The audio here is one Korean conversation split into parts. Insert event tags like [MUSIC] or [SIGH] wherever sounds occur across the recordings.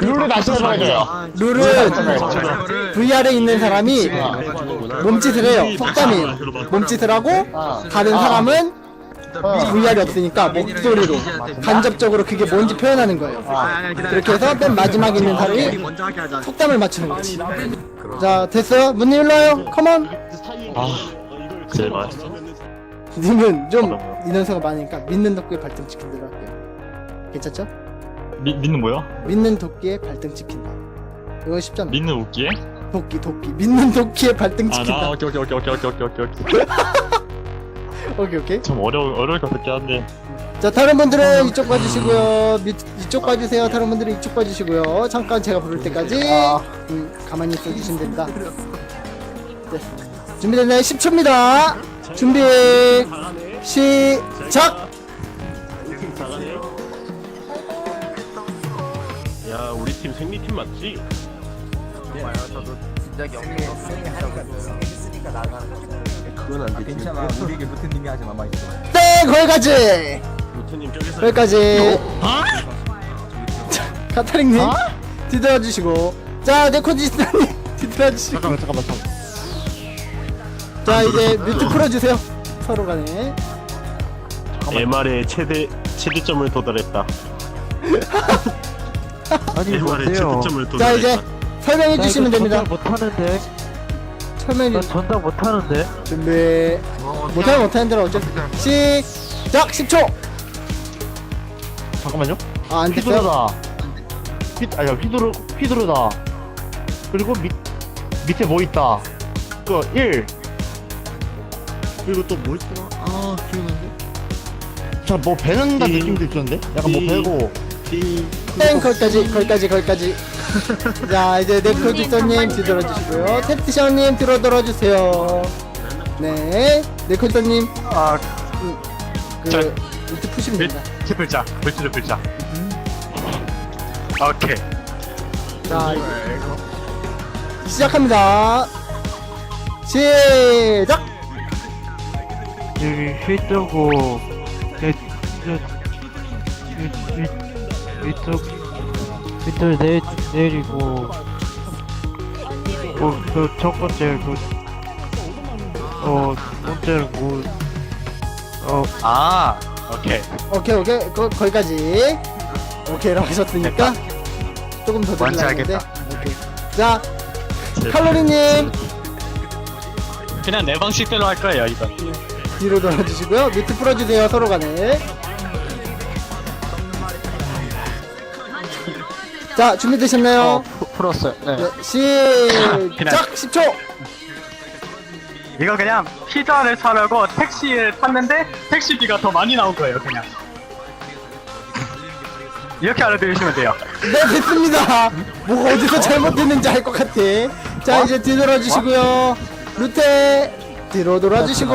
룰을 다시 설명해줘요. 룰은 VR에 있는 사람이 몸짓을 해요. 속담이에요. 몸짓을 하고 다른 사람은 VR이 없으니까 목소리로 간접적으로 그게 뭔지 표현하는 거예요. 그렇게 해서 맨 마지막에 있는 사람이 속담을 맞추는 거지. 자 됐어요. 문님 일로 와요. 컴온. 제발. 님은 좀 인원수가 많으니까 믿는 덕후에 발등 지킨대로 할게요. 괜찮죠? 미, 믿는 뭐요? 믿는 도끼에 발등 지킨다. 이거 쉽잖아. 믿는 웃기에? 도끼 도끼 믿는 도끼에 발등 아, 나 지킨다. 오케이 오케이 오케이 오케이 오케이 오케이 오케이. [LAUGHS] 오케이 오케이. 좀 어려워 어려울 것 같긴 한데. 자 다른 분들은 이쪽 봐주시고요. 밑 이쪽 봐주세요. 다른 분들은 이쪽 봐주시고요. 잠깐 제가 부를 때까지 음, 가만히 있어 주시면 됩니다. 네. 준비됐나요? 10초입니다. 준비 시작. 야 우리 팀 생리팀 맞지? 그건 안 되지. 괜찮아. 우리에게 루트님이 하지 마마 있어 네 거기까지. 루트님 저기서 여기까지. 자, 카타링님 뒤돌아 주시고. 자 네코지스타님 뒤돌아 주시고. 잠깐만 잠깐만 잠깐만. 자 이제 뮤트 풀어주세요. 서로 간에. MR의 최대 최대점을 도달했다 [LAUGHS] 아니 MR의 최대점을 자 이제 설명해 주시면 됩니다 못하는데 설명해 전달 못하는데 준비 못하면 못하는 대로 어쩔 시작 10초 잠깐만요. 아안 휘두르다. 휘 아니야 휘두르 휘두르다. 그리고 밑 밑에 뭐 있다. 그 1. 그리고 또 뭐 있더라? 아 기억나는데. 자뭐 배는다 느낌도 있었는데. 약간 뭐 이- 배고. 땡 거기까지 거기까지 거기까지. [LAUGHS] 자 이제 네코지스타님 뒤돌아 주시고요. 탭티션님 뒤로 돌아주세요. 네 네코지스타님. 아그 자, 뮤트 푸시면 됩니다 글자 글자 글자. 오케이. 자 시작합니다. 시작! 여기 휘뜨고 위쪽 밑을 내 내리고 그첫 번째 그어 번째는 뭐어. 아 오케이. 오케이 오케이. 거, 거기까지. 오케이라고 하셨으니까 조금 더 뭔지 드리려는데 알겠다. 오케이. 자 칼로리님. 그냥 내 방식대로 할 거예요 이건. 뒤로 돌아주시고요. 뮤트 풀어주세요 서로 간에 자 준비되셨나요? 풀었어요. 네. 네, 시작! 10초! 이거 그냥 피자를 사려고 택시에 탔는데 택시비가 더 많이 나온 거예요 그냥. 이렇게 알아들으시면 돼요. 네 됐습니다. 뭐가 어디서 잘못됐는지 알 것 같아. 자 이제 뒤돌아주시고요. 루테 뒤로 돌아주시고.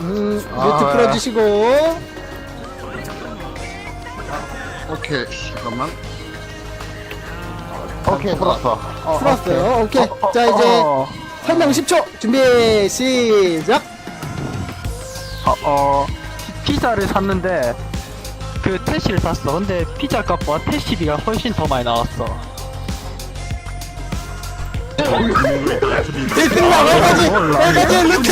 음 뮤트 풀어주시고. 오케이 잠깐만. 오케이 풀었어. 풀었어요. 오케이. 자 이제 설명 10초 준비 시작. 어, 어 피자를 샀는데 그 택시를 샀어. 근데 피자 값과 택시비가 훨씬 더 많이 나왔어 됐습니다 여기까지 여기까지 루테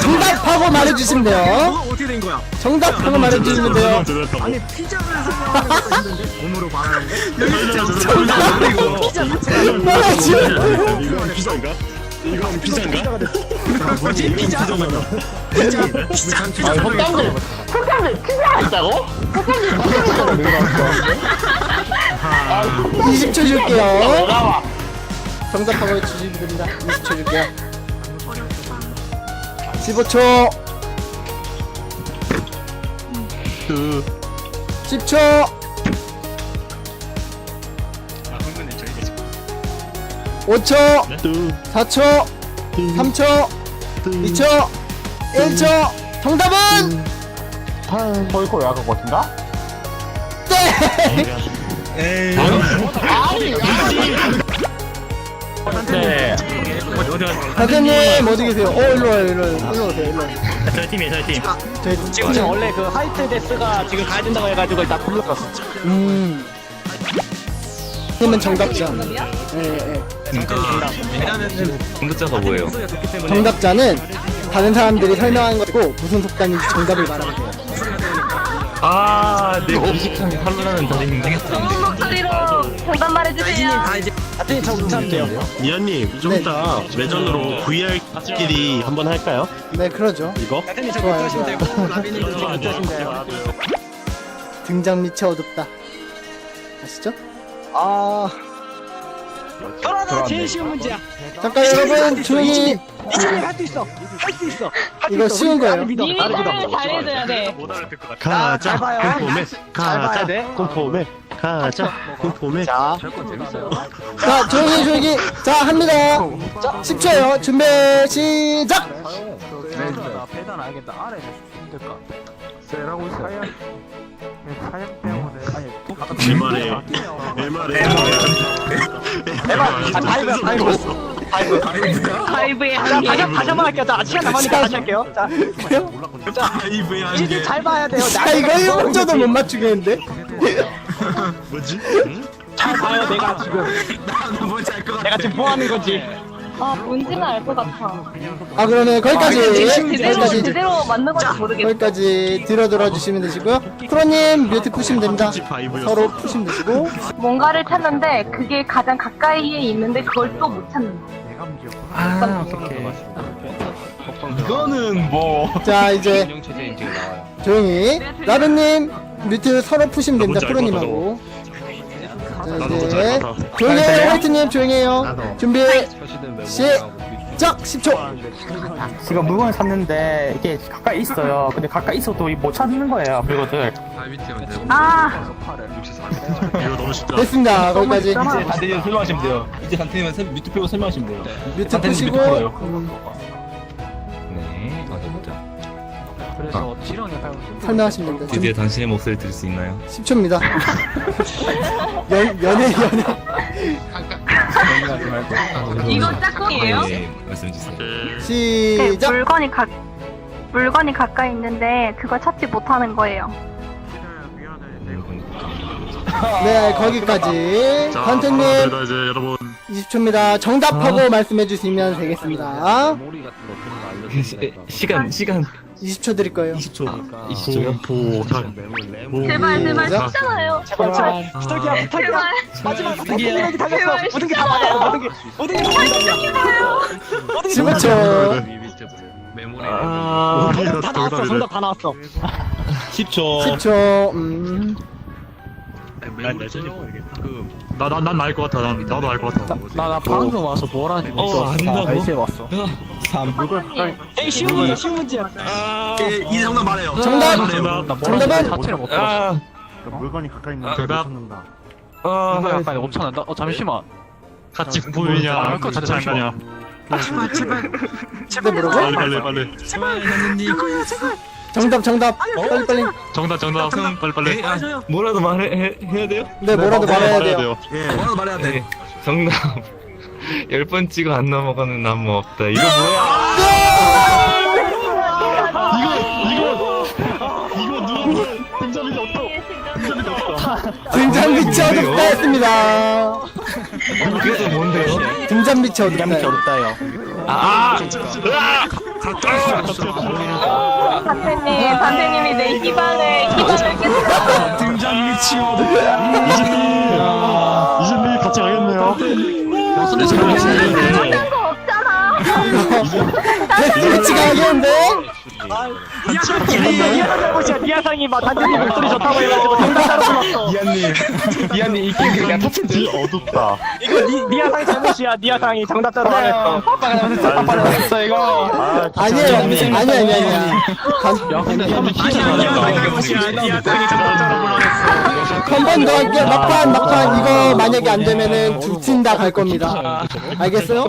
정답하고 말해주시면 돼요 어떻게 된 거야? 정답하고 말해주시면 돼요 아니 피자를 했는데 몸으로 말하는데 말해주시면 이건 피자인가? 이건 피자인가? 뭐지 피자? 피자 피자 아 속담들 속담들 피자가 있다고? 속담들 피자가 20초 줄게요 나와. 정답하고 주시면 됩니다. 20초. 줄게요 15초 10초 5초. 4초. 3초. 2초. 1초. 정답은? 보이코 약간 것인가? 네. 선생님 어디 계세요? 어 일로 와요 일로 와요 일로 오세요 일로 와요 저희 팀이에요 저희 팀. 저희 지금 지금 원래 그 하이트 데스가 지금 가야 된다고 해가지고 일단 불렀어 음 님은 정답자. 예, 예. 정답자가 뭐예요? 정답자는 다른 사람들이 설명한 것고 무슨 속담인지 정답을 말하면 돼요. 아, 내 무식한 하루라는 다리 굉장했다. 목소리로 정답 말해주세요. 미안님 좀 네. 이따 매전으로 VR끼리 한번 할까요? 네, 그러죠. 이거? 좋아요, 좋아요. 등장 밑이 어둡다. 아시죠? 아. 제일 쉬운 문제야. 잠깐 여러분 조용히 할수 있어. 할 수 있어. 이거 쉬운 거예요. 님이 설명을 잘해줘야 돼. 가자 봐요. 공포맨 봐야 가자 가자 공포맨 자, 자 조용히 조용히 자 합니다. 자 10초요. 준비 시작. 나 배단 알겠다. 아래에서 힘들까? 쎄라고 사양. 사양 때문에 아니 MR에 MR에 아, 다이브 다이브 다이브 바이브의 자, 한계. 다시 다시 한번 할게요. 자, 시간 남으니까 다시 할게요. 자, 자, 이제 잘 봐야 돼요. 아 이거 1분조도 못 맞추겠는데? 뭐지? 잘 봐요. 내가 지금 뭔지 알것 같아. 내가 지금 뭐 하는 건지. 아, 뭔지는 알 것 같아. 아 그러면 거기까지 제대로, 거기까지 제대로 맞는 건지 모르겠어. 거기까지 들어 들어 주시면 되시고요. 프로님 뮤트 푸시면 됩니다. 바이브였어. 서로 푸시면 되시고 뭔가를 찾는데 그게 가장 가까이에 있는데 그걸 또 못 찾는 거. 아, 이거는 뭐. 자 이제 조용히 라벤님 뮤트 서로 푸시면 됩니다. 나 뭔지 알 프로님하고 자 이제 알것 같아. 조용히 해요 화이트님 조용히 해요. 준비 시작 10초. 지금 물건을 샀는데 이게 가까이 있어요. 근데 가까이 있어도 못 찾는 거예요, 물건들. 아, 이거 너무 쉽다 됐습니다. 거기까지 단테님 설명하시면 돼요. 이제 단테님은 밑에 펴고 설명하시면 돼요. 뮤트 단테님 푸시고 풀어요. 네, 그래서 지렁이 깔고 설명하시면 됩니다. 드디어 당신의 목소리를 들을 수 있나요? 10초입니다. [LAUGHS] 연, 연애, 연애. 이건 짝꿍이에요? 네, 말씀 주세요. 네, 시작! 물건이 가 물건이 가까이 있는데 그걸 찾지 못하는 거예요. 네, 거기까지. 관태님, 그래도 이제 여러분 20초입니다. 정답하고 말씀해 주시면 되겠습니다. 시간, 시간. 20초 드릴 거예요. 20초. 20초요? 공포탄 제발 제발 시작. 쉽잖아요. 제발 제발. 부탁이야 부탁이야. 제발. 마지막 제발 부탁이 달렸어 제발 모든 게다 달렸어 모든 게 모든 게다 달렸어 15초, 아, 정답 다 나왔어 정답 다 나왔어. 10초. 10초, 음. 난 여전히 모르겠다 나난 알 것 같아 난, 나도 알 것 같아 나 나 방금 와서 뭐라는지 어, 안다고? 이제 왔어 3. 에이 쉬운 문제 쉬운 문제야 이제 정답 말해요. 정답! 나 정답은? 자체를 못 들었어 아, 물건이 가까이 있는 대답. 찾는다. 아, 이거 약간 5천 원. 어 잠시만. 같이 보이냐 알것 같이 안 가냐 제발 제발 근데 뭐라고? 빨리 빨리 빨리 제발 현님. 정답, 정답. 빨리, 빨리. 정답 정답 빨리 빨리 뭐라도 말해, 해, 해야 돼요? 네, 뭐라도 말해야 돼요. 예. 뭐라도 말해야 돼. 네. 정답. [LAUGHS] 10번 찍어 안 넘어가는 나무 없다. 이거 뭐야? 등잔 밑이 어둡다 했습니다. 그래서 뭔데요? 등잔 밑이 어둡다. 어렵다요. 아, 단태님, 단태님이 내 희망을 희망을 깨뜨려. 등장 미치고. 이준비 같이 가겠네요 못한 거 없잖아. 위치가 하겠는데? 니아 잘못이야. 니아상이 막 단장님 목소리 좋다고 해가지고 정답 따로 불렀어. 이한님. 이한님, 이 게임 그냥 진짜 어둡다 이거 니 니아상이 잘못이야. 니아상이 정답 따로 말했어. 빠빠가 잘못했어. 빠빠가 잘못했어 이거. 아니에요. 아니, 아니, 아니, 아니. 한번 더 할게요. 막판, 막판. 이거 만약에 안 되면은 두 팀 다 갈 겁니다. 알겠어요?